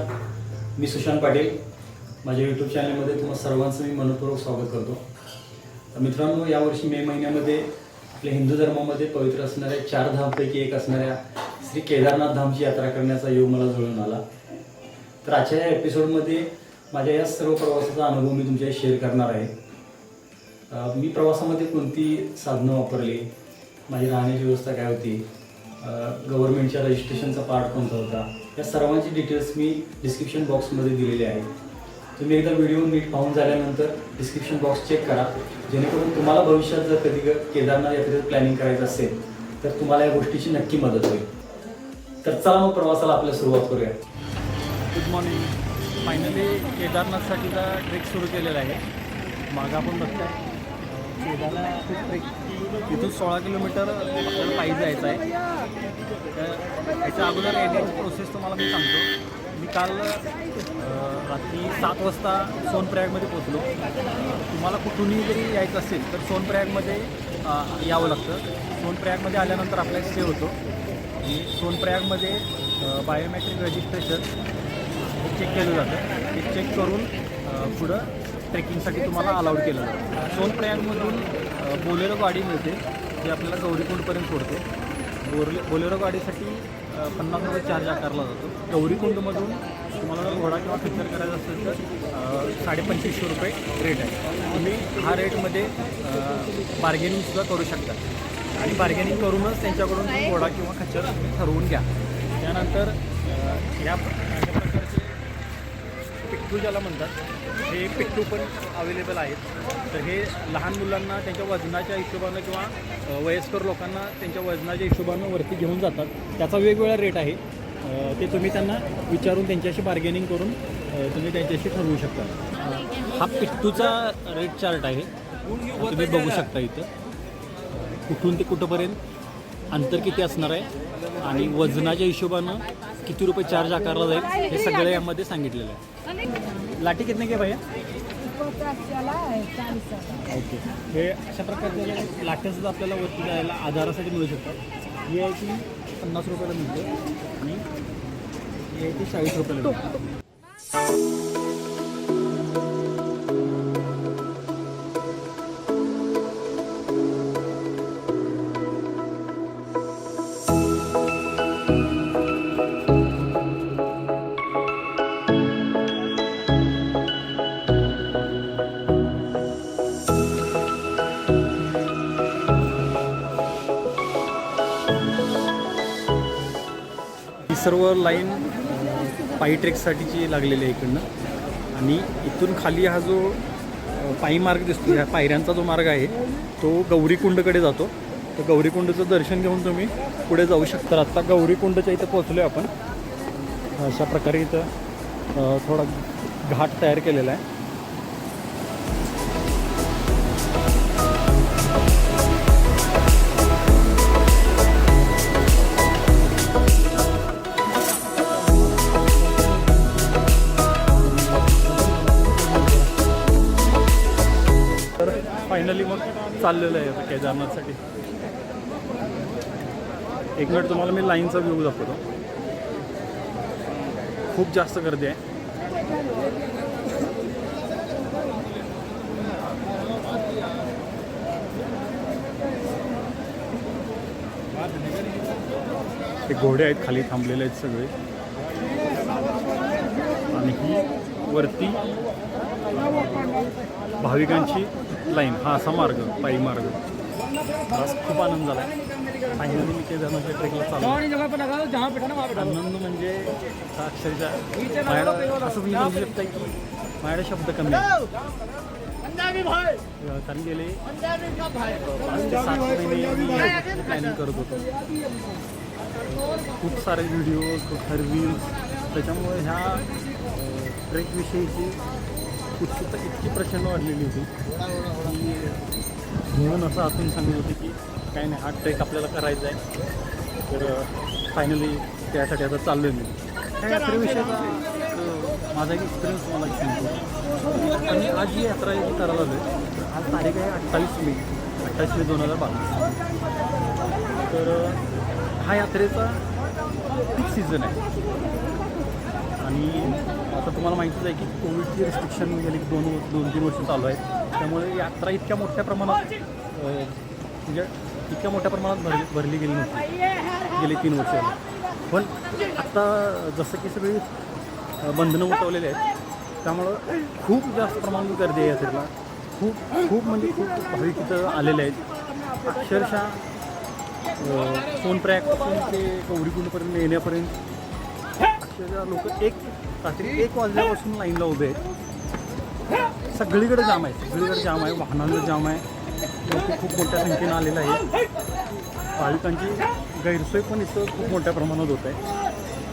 नमस्कार. मी सुशांत पाटील. माझ्या यूट्यूब चॅनलमध्ये तुम्हा सर्वांचं मी मनपूर्वक स्वागत करतो. मित्रांनो यावर्षी मे महिन्यामध्ये आपल्या हिंदू धर्मामध्ये पवित्र असणाऱ्या चार धामपैकी एक असणाऱ्या श्री केदारनाथ धामची यात्रा करण्याचा योग मला जुळून आला. तर आजच्या या एपिसोडमध्ये माझ्या या सर्व प्रवासाचा अनुभव मी तुमच्याशी शेअर करणार आहे. मी प्रवासामध्ये कोणती साधनं वापरली? माझी राहण्याची व्यवस्था काय होती? गव्हर्नमेंटच्या रजिस्ट्रेशनचा पार्ट कोणता होता? या सर्वांची डिटेल्स मी डिस्क्रिप्शन बॉक्समध्ये दिलेले आहे. तुम्ही एकदा व्हिडिओ नीट पाहून झाल्यानंतर डिस्क्रिप्शन बॉक्स चेक करा. जेणेकरून तुम्हाला भविष्यात जर कधी केदारनाथ यात्रेचं प्लॅनिंग करायचं असेल तर तुम्हाला या गोष्टीची नक्की मदत होईल. तर चला मग प्रवासाला आपल्या सुरुवात करूया. गुड मॉर्निंग फायनली केदारनाथसाठीचा ट्रेक सुरू केलेला आहे. मागं आपण बघताय. केदारनाथ ट्रेक इथून सोळा किलोमीटर आपल्याला पायी जायचं आहे. तर याच्या अगोदर येण्याची प्रोसेस तुम्हाला मी सांगतो. मी काल रात्री सात वाजता सोनप्रयागमध्ये पोचलो तुम्हाला कुठूनही जरी यायचं असेल तर सोनप्रयागमध्ये यावं लागतं. सोनप्रयागमध्ये आल्यानंतर आपला स्टे होतो. आणि सोनप्रयागमध्ये बायोमेट्रिक रजिस्ट्रेशन हे चेक केलं जातं. ते चेक करून पुढं ट्रेकिंगसाठी तुम्हाला अलाउड केलं जातं. सोनप्रयागमधून बोलेरो गाडी मिळते जी आपल्याला गौरीकुंडपर्यंत सोडते. बोरले बोलेरो गाडीसाठी पन्नास रुपये चार्ज आकारला जातो. गौरीकुंडमधून तुम्हाला जर घोडा किंवा खच्चर करायचा असेल तर साडेपंचवीसशे रुपये रेट आहे. तुम्ही हा रेटमध्ये बार्गेनिंगसुद्धा करू शकता. आणि बार्गेनिंग करूनच त्यांच्याकडून तुम्ही घोडा किंवा खच्चर ठरवून घ्या. त्यानंतर या प्रकारचे पिट्टू ज्याला म्हणतात हे पिट्टू पण अवेलेबल आहेत. तर हे लहान मुलांना त्यांच्या वजनाच्या हिशोबानं किंवा वयस्कर लोकांना त्यांच्या वजनाच्या हिशोबानं वरती घेऊन जातात. त्याचा वेगवेगळा रेट आहे. ते तुम्ही त्यांना विचारून त्यांच्याशी बार्गेनिंग करून तुम्ही त्यांच्याशी ठरवू शकता. हा पिट्टूचा रेट चार्ट आहे. तुम्ही बघू शकता इथं. कुठून ते कुठंपर्यंत अंतर किती असणार आहे आणि वजनाच्या हिशोबानं किती रुपये चार्ज आकारला जाईल हे सगळं यामध्ये सांगितलेलं आहे. लाठी कितने घ्या भैया? ओके. हे अशा प्रकारचे लाट्या सुद्धा आपल्याला वरती जायला आधारासाठी मिळू शकतात. ही आहे ती पन्नास रुपयाला मिळते आणि ही आहे ती चाळीस रुपयाला मिळते. सर्व लाईन पायी ट्रेकसाठीची लागलेली आहे इकडनं. आणि इथून खाली हा जो पायी मार्ग दिसतो ह्या पायऱ्यांचा जो मार्ग आहे तो गौरीकुंडकडे जातो. तर गौरीकुंडचं दर्शन घेऊन तुम्ही पुढे जाऊ शकता. तर आत्ता गौरीकुंडच्या इथं पोहोचलो आहे आपण. अशा प्रकारे इथं थोडा घाट तयार केलेला आहे. चाललेलं आहे आता केदारनाथसाठी. एक मिनिट तुम्हाला मी लाईनचा व्ह्यू दाखवतो. खूप जास्त गर्दी आहे. ते घोडे आहेत खाली थांबलेले आहेत सगळे. आणि ही वरती भाविकांची लाईन हा असा मार्ग पायी मार्ग. आज खूप आनंद झाला. फायनली मी केदारनाथच्या ट्रेकला चालू आनंद म्हणजे अक्षरशः असं तुम्ही समजू शकता की माझ्या शब्द कमी कारण गेले पाच ते सात महिने प्लॅनिंग करत होतो. खूप सारे व्हिडिओ खूप सारे रील्स त्याच्यामुळे ह्या ट्रेकविषयीची उत्सुकता इतकी प्रचंड वाढलेली होती. की म्हणून असं आतून सांगत होते की काय नाही हा ट्रेक आपल्याला करायचा आहे. तर फायनली त्यासाठी आता चाललो आहे मी त्या यात्रेविषयीचा एक, माझा एक एक्सपिरियन्स तुम्हाला सांगतो. आणि आज जी यात्रा आहे ती करायला आलो आज तारीख आहे अठ्ठावीस मे अठ्ठावीस मे दोन हजार बावीस. तर हा यात्रेचा पीक सीझन आहे. आणि आता तुम्हाला माहितीच आहे की कोविडची रिस्ट्रिक्शन गेली की दोन दोन तीन वर्ष चालू आहेत त्यामुळे यात्रा इतक्या मोठ्या प्रमाणात म्हणजे इतक्या मोठ्या प्रमाणात भरली भरली गेली नव्हती. गेली तीन वर्ष पण आत्ता जसं की सगळी बंधनं उठवलेली आहेत त्यामुळं खूप जास्त प्रमाणात गर्दी आहे यात्रेला. खूप खूप म्हणजे खूप भाविक तिथं आलेले आहेत. अक्षरशः सोनप्रयागपासून ते गौरीकुंडपर्यंत येण्यापर्यंत अक्षरशः लोक एक रात्री एक वाजल्यापासून लाईनला उभे आहेत. सगळीकडे जाम आहे सगळीकडे जाम आहे. वाहनांचा जाम आहे. लोक खूप मोठ्या संख्येनं आलेलं आहे भाविकांची गैरसोय पण इथं खूप मोठ्या प्रमाणात होत आहे.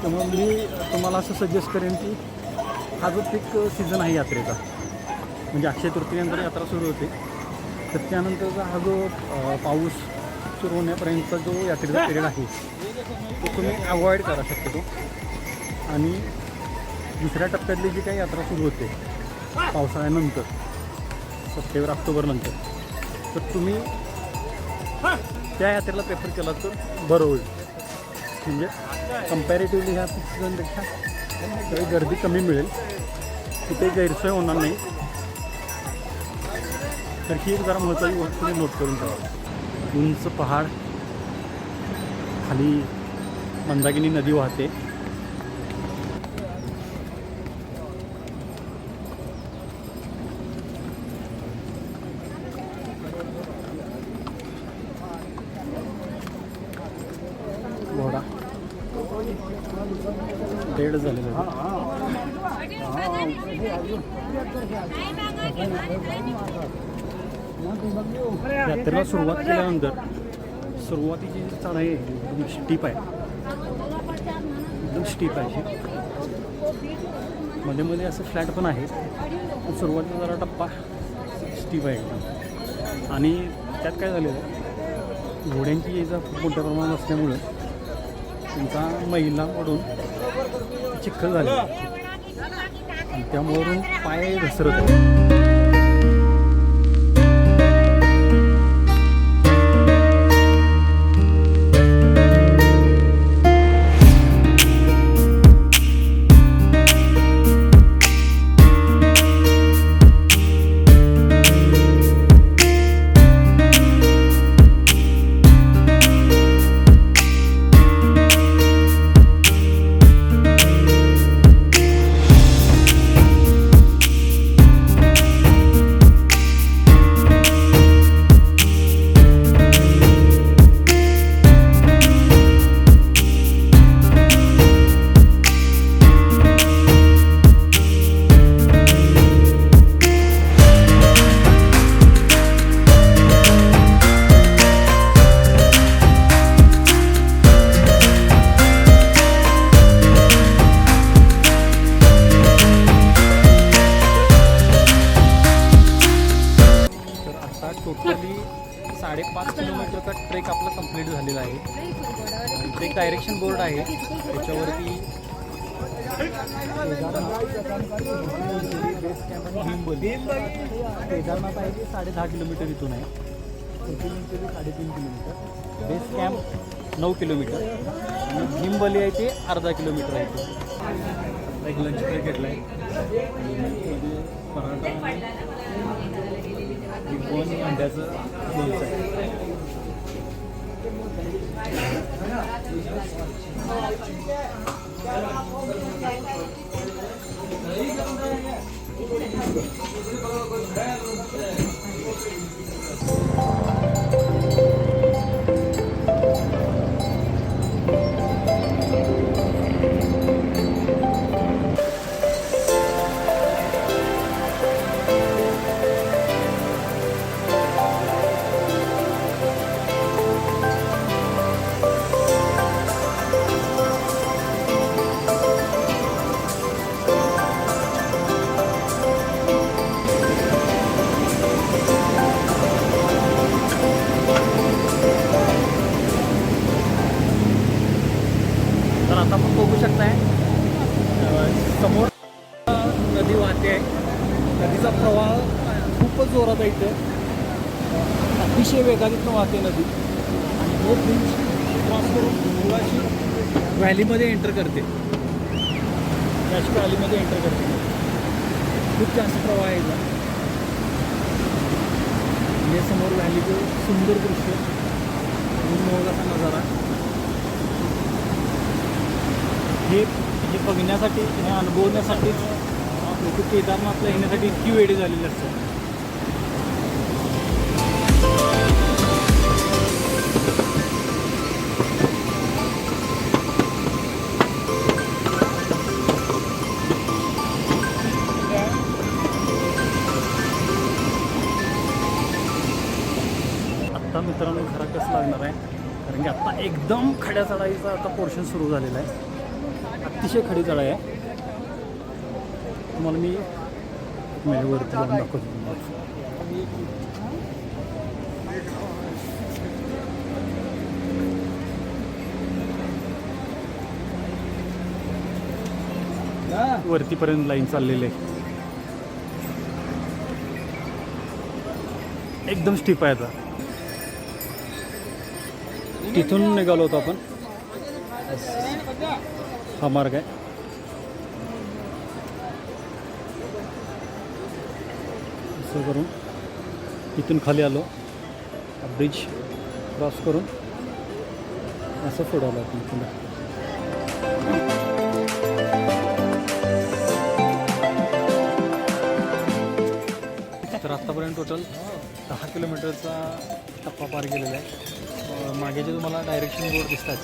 त्यामुळे मी तुम्हाला असं सजेस्ट करेन की हा जो पीक सीझन आहे यात्रेचा म्हणजे अक्षय तृतीयनंतर यात्रा सुरू होते. तर त्यानंतरचा हा जो पाऊस सुरू होण्यापर्यंतचा जो यात्रेचा पिरियड आहे तो तुम्ही अवॉइड करा शक्यतो. आणि दुसऱ्या टप्प्यातली जी काही यात्रा सुरू होते पावसाळ्यानंतर सप्टेंबर ऑक्टोबरनंतर तर तुम्ही त्या यात्रेला प्रेफर केला तर बरं होईल. म्हणजे कम्पॅरेटिव्हली ह्या सीझनपेक्षा काही गर्दी कमी मिळेल. कुठे गैरसोय होणार नाही. तर ही एक जरा महत्त्वाची गोष्ट तुम्ही नोट करून ठेवा. उंच पहाड खाली मंदाकिनी नदी वाहते घोडा डेड झालेला आहे. यात्रेला सुरुवात केल्यानंतर सुरुवातीची जी चढाई आहे एकदम स्टीप आहे. एकदम स्टीप आहे मध्ये मध्ये असं फ्लॅट पण आहे. पण जरा टप्पा स्टीप आहे एकदम. आणि त्यात काय झालेलं आहे घोड्यांची ये खूप मोठ्या प्रमाणात असल्यामुळं त्यांचा महिलांकडून चिखल झाले. आणि त्यामुळं पाय घसरत आहे केदारनाथ आहे ते साडे दहा किलोमीटर इथून आहे. ज्योतिर्लिंगचे साडेतीन किलोमीटर. बेस कॅम्प नऊ किलोमीटर. आणि भीमबली आहे ते अर्धा किलोमीटर आहे ते एक लंच ब्रेक घेतला आहे पराठा दोन अंड्याचं लोणचं आहे. 我不是 अतिशय वेगाने वाहते नदी. आणि तो ब्रिज क्रॉस करून मुळाशी व्हॅलीमध्ये एंटर करते. कॅश व्हॅलीमध्ये एंटर करते. खूप जास्त प्रवाह आहे इथला. म्हणजे समोर व्हॅलीचं सुंदर दृश्य. मनमोहक नजारा. हे हे बघण्यासाठी हे अनुभवण्यासाठीच लोक केदारनाथला येण्यासाठी इतकी वेळी झालेली असतात एकदम खड्या चढाईचा आता पोर्शन सुरू झालेला आहे. अतिशय खडी चढाई आहे. तुम्हाला मी एक वरती जाऊन दाखवतो वरतीपर्यंत लाईन चाललेली आहे. एकदम स्टिप आहे आता. तिथून निघालो होतो आपण. हा मार्ग आहे. असं करून इथून खाली आलो. ब्रिज क्रॉस करून असं पुढं आलो आपण पुन्हा तर आत्तापर्यंत टोटल दहा किलोमीटरचा टप्पा पार केलेला आहे. मागे जे तुम्हाला डायरेक्शन बोर्ड दिसतात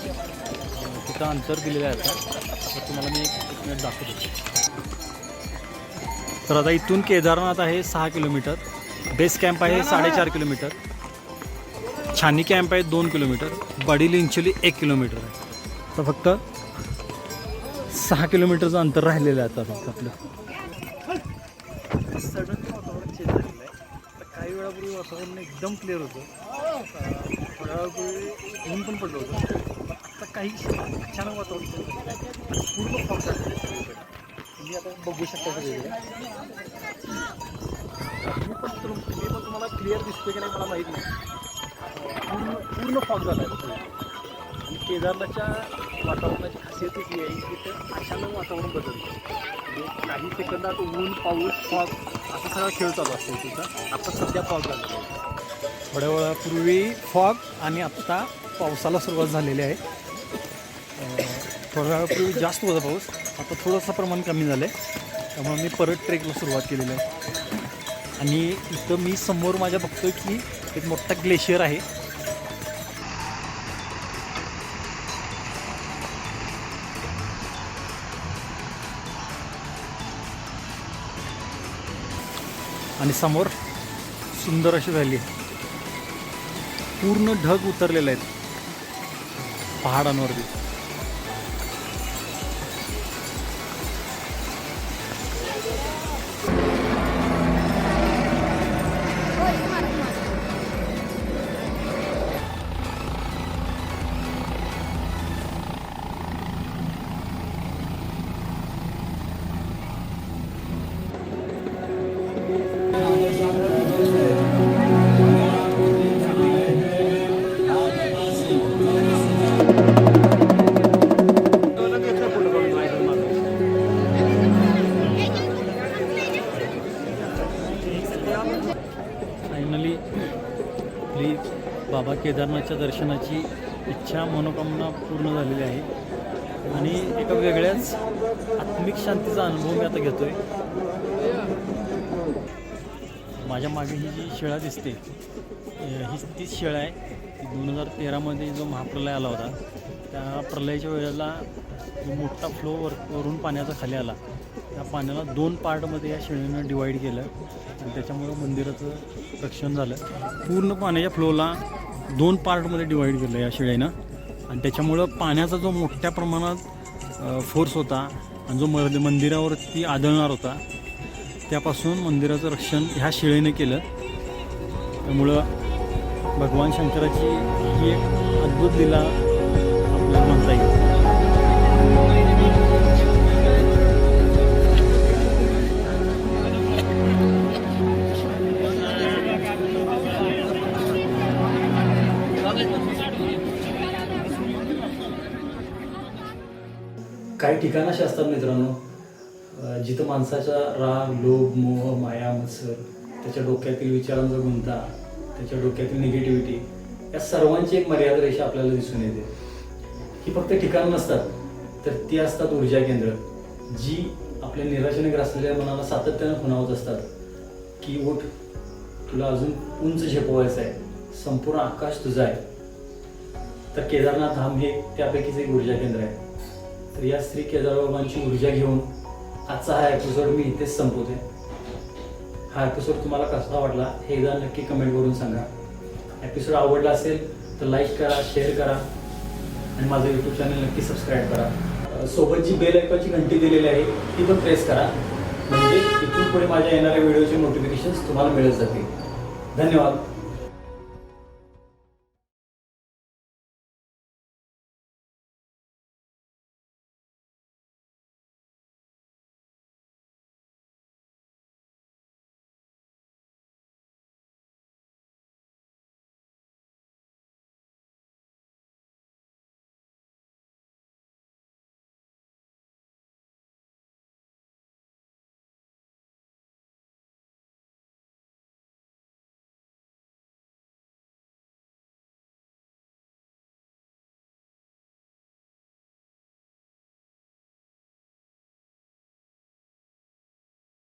तिथं अंतर दिलेलं आहे आता. तर तुम्हाला मी एक मिनिट दाखवतो. तर आता इथून केदारनाथ आहे सहा किलोमीटर. बेस कॅम्प आहे साडेचार किलोमीटर. छानी कॅम्प आहे दोन किलोमीटर. बडील इंचोली एक किलोमीटर आहे. तर फक्त सहा किलोमीटरचं अंतर राहिलेलं आहे आता फक्त आपलं. सडनली वातावरण चेंज झालेलं आहे. काही वेळापूर्वी वातावरण एकदम क्लिअर होतं. ऊन पण पडलं होतं. आता काही अचानक वातावरण पूर्ण फॉग तुम्ही आता बघू शकता मी पण तुम- मी पण तुम्हाला क्लिअर दिसतोय की नाही मला माहीत नाही. पूर्ण पूर्ण फॉग झाला आहे. आणि केदारनाथच्या वातावरणाची खासियत ही आहे की तिथं अचानक वातावरण बदलतं म्हणजे काही सेकंदात ऊन पाऊस फॉग असा सगळा खेळ चालू असतो तिथं आता सध्या फॉग झालेला आहे. थोड्या वेळापूर्वी फॉग आणि आत्ता पावसाला सुरुवात झालेली आहे. थोड्या वेळापूर्वी जास्त होता पाऊस. आता थोडंसं प्रमाण कमी झालं आहे त्यामुळे मी परत ट्रेकला सुरुवात केलेली आहे. आणि इथं मी समोर माझ्या बघतोय की एक मोठा ग्लेशियर आहे. आणि समोर सुंदर अशी झाली आहे. पूर्ण ढग उतरलेले आहेत. पहाडांवरती. फायनली आपली बाबा केदारनाथच्या दर्शनाची इच्छा मनोकामना पूर्ण झालेली आहे. आणि एका वेगळ्याच आत्मिक शांतीचा अनुभव मी आता घेतो आहे माझ्या मागे ही जी शिळा दिसते ही तीच शिळा आहे. ती दोन हजार तेरामध्ये जो महाप्रलय आला होता त्या प्रलयाच्या वेळेला जो मोठा फ्लो वर वरून पाण्याचा खाली आला. या पाण्याला दोन पार्टमध्ये या शेळीनं डिवाईड केलं. आणि त्याच्यामुळं मंदिराचं रक्षण झालं. पूर्ण पाण्याच्या फ्लोला दोन पार्टमध्ये डिवाईड केलं या शिळेनं. आणि त्याच्यामुळं पाण्याचा जो मोठ्या प्रमाणात फोर्स होता आणि जो मर मंदिरावरती आदळणार होता त्यापासून मंदिराचं रक्षण ह्या शिळेने केलं. त्यामुळं भगवान शंकराची ही एक अद्भुत दिला आपल्याला म्हणता येईल. काही ठिकाणं अशी असतात मित्रांनो जिथं माणसाचा राग लोभ मोह माया मत्सर त्याच्या डोक्यातील विचारांचा गुंता त्याच्या डोक्यातील निगेटिव्हिटी या सर्वांची एक मर्यादा रेषा आपल्याला दिसून येते. ही फक्त ठिकाण नसतात तर ती असतात ऊर्जा केंद्र जी आपल्या निराशेने ग्रासलेल्या मनाला सातत्यानं खुणावत असतात. की उठ तुला अजून उंच झेपवायचं आहे संपूर्ण आकाश तुझा आहे. तर केदारनाथ धाम हे त्यापैकीच एक ऊर्जा केंद्र आहे. तर या श्री केदारबाबांची ऊर्जा घेऊन आजचा हा एपिसोड मी इथेच संपवते हा एपिसोड तुम्हाला कसा वाटला हे एकदा नक्की कमेंट करून सांगा. एपिसोड आवडला असेल तर लाईक करा शेअर करा आणि माझं यूट्यूब चॅनल नक्की सबस्क्राईब करा. सोबतची सोबत जी बेल ऐकवाची घंटी दिलेली आहे ती पण प्रेस करा. म्हणजे इथून पुढे माझ्या येणाऱ्या व्हिडिओचे नोटिफिकेशन्स तुम्हाला मिळत जातील. धन्यवाद.